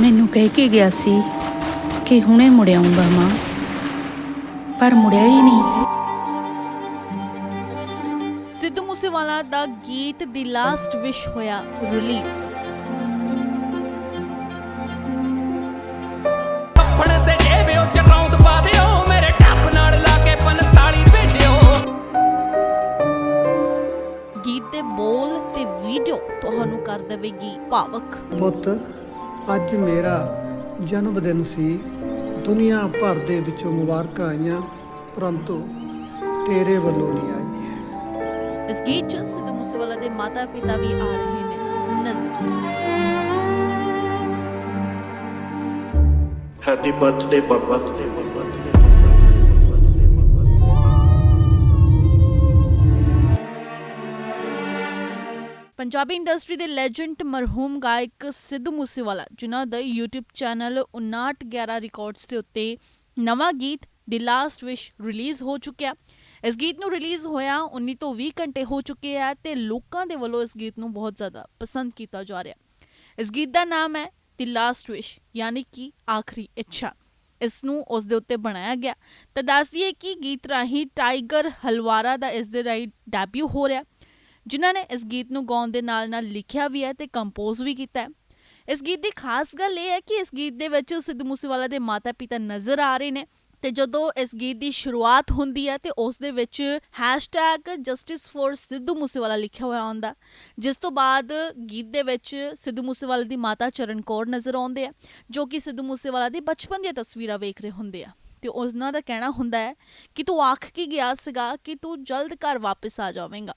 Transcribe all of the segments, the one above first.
ਮੈਨੂੰ ਕਹਿ ਕੇ ਗਿਆ ਸੀ ਕਿ ਹੁਣੇ ਮੁੜ ਆਊਂਗਾ ਮਾਂ। ਪਰ ਮੁੜਿਆ ਹੀ ਨਹੀਂ। ਸਿੱਧੂ ਮੂਸੇਵਾਲਾ ਦਾ ਗੀਤ ਦੀ ਲਾਸਟ ਵਿਸ਼ ਹੋਇਆ ਰਿਲੀਜ਼ ਤੇ ਜੇਬਿਓ ਚ ਰੌਂਦ ਪਾ ਦਿਓ ਮੇਰੇ ਟੱਪ ਨਾਲ ਲਾ ਕੇ 45 ਭੇਜਿਓ। ਗੀਤ ਦੇ ਬੋਲ ਤੇ ਵੀਡੀਓ ਤੁਹਾਨੂੰ ਕਰ ਦੇਵੇਗੀ ਭਾਵਕ। ਪੁੱਤ ਅੱਜ ਮੇਰਾ ਜਨਮ ਦਿਨ ਸੀ। ਦੁਨੀਆ ਭਰ ਦੇ ਵਿੱਚੋਂ ਮੁਬਾਰਕਾਂ ਆਈਆਂ ਪਰੰਤੂ ਤੇਰੇ ਵੱਲੋਂ ਨਹੀਂ ਆਈ ਇਸ ਗੀਤ 'ਚ ਸਿੱਧੂ ਮੂਸੇਵਾਲਾ ਦੇ ਮਾਤਾ-ਪਿਤਾ ਵੀ ਆ ਰਹੇ ਨੇ। ਨਜ਼ਰ। Happy birthday, Papa. Punjabi industry ਦੇ ਲੈਜੈਂਡ ਮਰਹੂਮ ਗਾਇਕ ਸਿੱਧੂ ਮੂਸੇਵਾਲਾ, ਜਿਨ੍ਹਾਂ ਦਾ YouTube ਚੈਨਲ 5911 ਰਿਕਾਰਡਸ ਦੇ ਉੱਤੇ ਨਵਾਂ ਗੀਤ ਦੀ ਲਾਸਟ ਵਿਸ਼ ਰਿਲੀਜ਼ ਹੋ ਚੁੱਕਿਆ ਇਸ ਗੀਤ ਨੂੰ ਰਿਲੀਜ਼ ਹੋਇਆ 19 ਤੋਂ 20 ਘੰਟੇ ਹੋ ਚੁੱਕੇ ਆ ਤੇ ਲੋਕਾਂ ਦੇ ਵੱਲੋਂ ਇਸ ਗੀਤ ਨੂੰ ਬਹੁਤ ਜ਼ਿਆਦਾ ਪਸੰਦ ਕੀਤਾ ਜਾ ਰਿਹਾ ਇਸ ਗੀਤ ਦਾ ਨਾਮ ਹੈ ਦੀ ਲਾਸਟ ਵਿਸ਼ ਯਾਨੀ ਕਿ ਆਖਰੀ ਇੱਛਾ। ਇਸ ਨੂੰ ਉਸ ਦੇ ਉੱਤੇ ਬਣਾਇਆ ਗਿਆ ਤਾਂ ਦੱਸ ਦਈਏ ਕਿ ਗੀਤ ਰਾਹੀਂ ਟਾਈਗਰ ਹਲਵਾਰਾ ਦਾ ਇਸ ਦੇ ਰਾਹੀਂ ਡੈਬਿਊ ਹੋ ਰਿਹਾ ਜਿਨ੍ਹਾਂ ਨੇ ਇਸ ਗੀਤ ਨੂੰ ਗਾਉਣ ਦੇ ਨਾਲ-ਨਾਲ ਲਿਖਿਆ ਵੀ ਹੈ ਤੇ ਕੰਪੋਜ਼ ਵੀ ਕੀਤਾ ਹੈ। ਇਸ ਗੀਤ ਦੀ ਖਾਸ ਗੱਲ ਇਹ ਹੈ ਕਿ ਇਸ ਗੀਤ ਦੇ ਵਿੱਚ ਸਿੱਧੂ ਮੂਸੇਵਾਲਾ ਦੇ ਮਾਤਾ-ਪਿਤਾ ਨਜ਼ਰ ਆ ਰਹੇ ਨੇ ਤੇ ਜਦੋਂ ਇਸ ਗੀਤ ਦੀ ਸ਼ੁਰੂਆਤ ਹੁੰਦੀ ਹੈ ਤੇ ਉਸ ਦੇ ਵਿੱਚ #justice for ਸਿੱਧੂ ਮੂਸੇਵਾਲਾ ਲਿਖਿਆ ਹੋਇਆ ਹੁੰਦਾ, ਜਿਸ ਤੋਂ ਬਾਅਦ ਗੀਤ ਦੇ ਵਿੱਚ ਸਿੱਧੂ ਮੂਸੇਵਾਲਾ ਦੀ ਮਾਤਾ ਚਰਨ ਕੌਰ ਨਜ਼ਰ ਆਉਂਦੇ ਆ, ਜੋ ਕਿ ਸਿੱਧੂ ਮੂਸੇਵਾਲਾ ਦੀ ਬਚਪਨ ਦੀਆਂ ਤਸਵੀਰਾਂ ਵੇਖ ਰਹੇ ਹੁੰਦੇ ਆ। ਤੇ ਉਹਨਾਂ ਦਾ ਕਹਿਣਾ ਹੁੰਦਾ ਹੈ ਕਿ ਤੂੰ ਆਖ ਕੇ ਗਿਆ ਸੀਗਾ ਕਿ ਤੂੰ ਜਲਦ ਘਰ ਵਾਪਸ ਆ ਜਾਵੇਂਗਾ।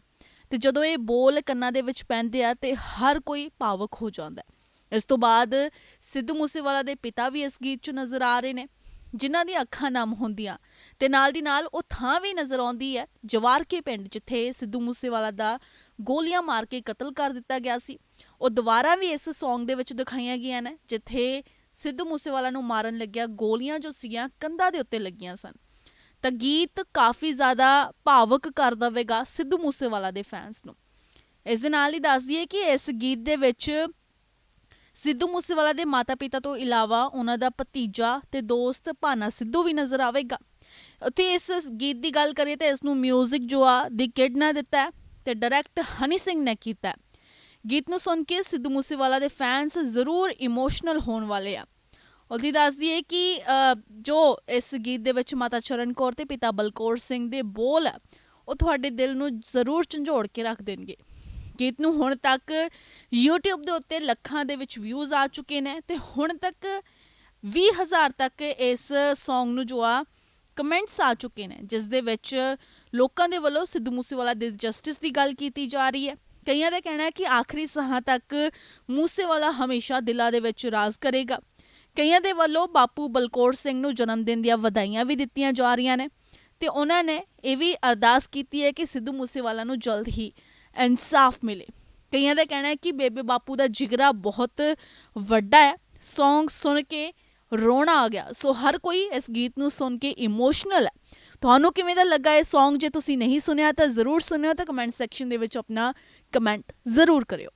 ਤੇ ਜਦੋਂ ਇਹ ਬੋਲ ਕੰਨਾਂ ਦੇ ਵਿੱਚ ਪੈਂਦੇ ਆ ਤੇ ਹਰ ਕੋਈ ਭਾਵਕ ਹੋ ਜਾਂਦਾ ਹੈ। ਇਸ ਤੋਂ ਬਾਅਦ ਸਿੱਧੂ ਮੂਸੇਵਾਲਾ ਦੇ ਪਿਤਾ ਵੀ ਇਸ ਗੀਤ 'ਚ ਨਜ਼ਰ ਆ ਰਹੇ ਨੇ, ਜਿਨ੍ਹਾਂ ਦੀਆਂ ਅੱਖਾਂ ਨਮ ਹੁੰਦੀਆਂ ਤੇ ਨਾਲ ਦੀ ਨਾਲ ਉਹ ਥਾਂ ਵੀ ਨਜ਼ਰ ਆਉਂਦੀ ਹੈ। ਜਵਾਰਕੇ ਪਿੰਡ ਜਿੱਥੇ ਸਿੱਧੂ ਮੂਸੇਵਾਲਾ ਦਾ ਗੋਲੀਆਂ ਮਾਰ ਕੇ ਕਤਲ ਕਰ ਦਿੱਤਾ ਗਿਆ ਸੀ, ਉਹ ਦੁਬਾਰਾ ਵੀ ਇਸ Song ਦੇ ਵਿੱਚ ਦਿਖਾਈਆਂ ਗਈਆਂ ਨੇ, ਜਿੱਥੇ ਸਿੱਧੂ ਮੂਸੇਵਾਲਾ ਨੂੰ ਮਾਰਨ ਲੱਗਿਆ ਗੋਲੀਆਂ ਜੋ ਸੀਗੀਆਂ ਕੰਧਾਂ ਦੇ ਉੱਤੇ ਲੱਗੀਆਂ ਸਨ। ਤਾਂ ਗੀਤ ਕਾਫੀ ਜ਼ਿਆਦਾ ਭਾਵਕ ਕਰ ਦੇਵੇਗਾ ਸਿੱਧੂ ਮੂਸੇਵਾਲਾ ਦੇ ਫੈਨਸ ਨੂੰ। ਇਸ ਦੇ ਨਾਲ ਹੀ ਦੱਸ ਦਈਏ ਕਿ ਇਸ ਗੀਤ ਦੇ ਵਿੱਚ ਸਿੱਧੂ ਮੂਸੇਵਾਲਾ ਦੇ ਮਾਤਾ-ਪਿਤਾ ਤੋਂ ਇਲਾਵਾ ਉਹਨਾਂ ਦਾ ਭਤੀਜਾ ਤੇ ਦੋਸਤ ਭਾਨਾ ਸਿੱਧੂ ਵੀ ਨਜ਼ਰ ਆਵੇਗਾ। ਉੱਥੇ ਇਸ ਗੀਤ ਦੀ ਗੱਲ ਕਰੀਏ ਤਾਂ ਇਸ ਨੂੰ 뮤직 ਜੋ ਆ ਦੀ ਕਿਡ ਨੇ ਦਿੱਤਾ ਹੈ ਤੇ ਡਾਇਰੈਕਟ ਹਨੀ ਸਿੰਘ ਨੇ ਕੀਤਾ ਗੀਤ ਨੂੰ ਸੁਣ ਕੇ ਸਿੱਧੂ ਮੂਸੇਵਾਲਾ ਦੇ ਫੈਨਸ ਜ਼ਰੂਰ ਇਮੋਸ਼ਨਲ ਹੋਣ ਵਾਲੇ ਆ। ਉਹਦੀ ਦੱਸ ਦਈਏ ਕਿ ਜੋ ਇਸ ਗੀਤ ਦੇ ਵਿੱਚ ਮਾਤਾ ਚਰਨ ਕੌਰ ਤੇ ਪਿਤਾ ਬਲਕੌਰ ਸਿੰਘ ਦੇ ਬੋਲ ਆ, ਉਹ ਤੁਹਾਡੇ ਦਿਲ ਨੂੰ ਜ਼ਰੂਰ ਝੰਜੋੜ ਕੇ ਰੱਖ ਦੇਣਗੇ। ਗੀਤ ਨੂੰ ਹੁਣ ਤੱਕ YouTube ਦੇ ਉੱਤੇ ਲੱਖਾਂ ਦੇ ਵਿੱਚ ਵਿਊਜ਼ ਆ ਚੁੱਕੇ ਨੇ ਤੇ ਹੁਣ ਤੱਕ 20000 ਤੱਕ ਇਸ Song ਨੂੰ ਜੋ ਆ ਕਮੈਂਟਸ ਆ ਚੁੱਕੇ ਨੇ ਜਿਸ ਦੇ ਵਿੱਚ ਲੋਕਾਂ ਦੇ ਵੱਲੋਂ ਸਿੱਧੂ ਮੂਸੇਵਾਲਾ ਦੇ ਜਸਟਿਸ ਦੀ ਗੱਲ ਕੀਤੀ ਜਾ ਰਹੀ ਹੈ। ਕਈਆਂ ਦਾ ਕਹਿਣਾ ਹੈ ਕਿ ਆਖਰੀ ਸਾਹਾਂ ਤੱਕ ਮੂਸੇਵਾਲਾ ਹਮੇਸ਼ਾ ਦਿਲਾਂ ਦੇ ਵਿੱਚ ਰਾਜ ਕਰੇਗਾ। ਕਈਆਂ ਦੇ ਵੱਲੋਂ ਬਾਪੂ ਬਲਕੌਰ ਸਿੰਘ ਨੂੰ ਜਨਮ ਦਿਨ ਦੀਆਂ ਵਧਾਈਆਂ ਵੀ ਦਿੱਤੀਆਂ ਜਾ ਰਹੀਆਂ ਨੇ ਤੇ ਉਹਨਾਂ ਨੇ ਇਹ ਵੀ ਅਰਦਾਸ ਕੀਤੀ ਹੈ ਕਿ ਸਿੱਧੂ ਮੂਸੇਵਾਲਾ ਨੂੰ ਜਲਦ ਹੀ ਇਨਸਾਫ ਮਿਲੇ। ਕਈਆਂ ਦਾ ਕਹਿਣਾ ਹੈ ਕਿ ਬੇਬੇ ਬਾਪੂ ਦਾ ਜਿਗਰਾ ਬਹੁਤ ਵੱਡਾ ਹੈ। ਸੌਂਗ ਸੁਣ ਕੇ ਰੋਣਾ ਆ ਗਿਆ। ਸੋ ਹਰ ਕੋਈ ਇਸ ਗੀਤ ਨੂੰ ਸੁਣ ਕੇ ਇਮੋਸ਼ਨਲ ਹੈ। ਤੁਹਾਨੂੰ ਕਿਵੇਂ ਦਾ ਲੱਗਾ ਇਹ Song? ਜੇ ਤੁਸੀਂ ਨਹੀਂ ਸੁਣਿਆ ਤਾਂ ਜ਼ਰੂਰ ਸੁਣਿਓ ਤਾਂ ਕਮੈਂਟ ਸੈਕਸ਼ਨ ਦੇ ਵਿੱਚ ਆਪਣਾ ਕਮੈਂਟ ਜ਼ਰੂਰ ਕਰਿਓ।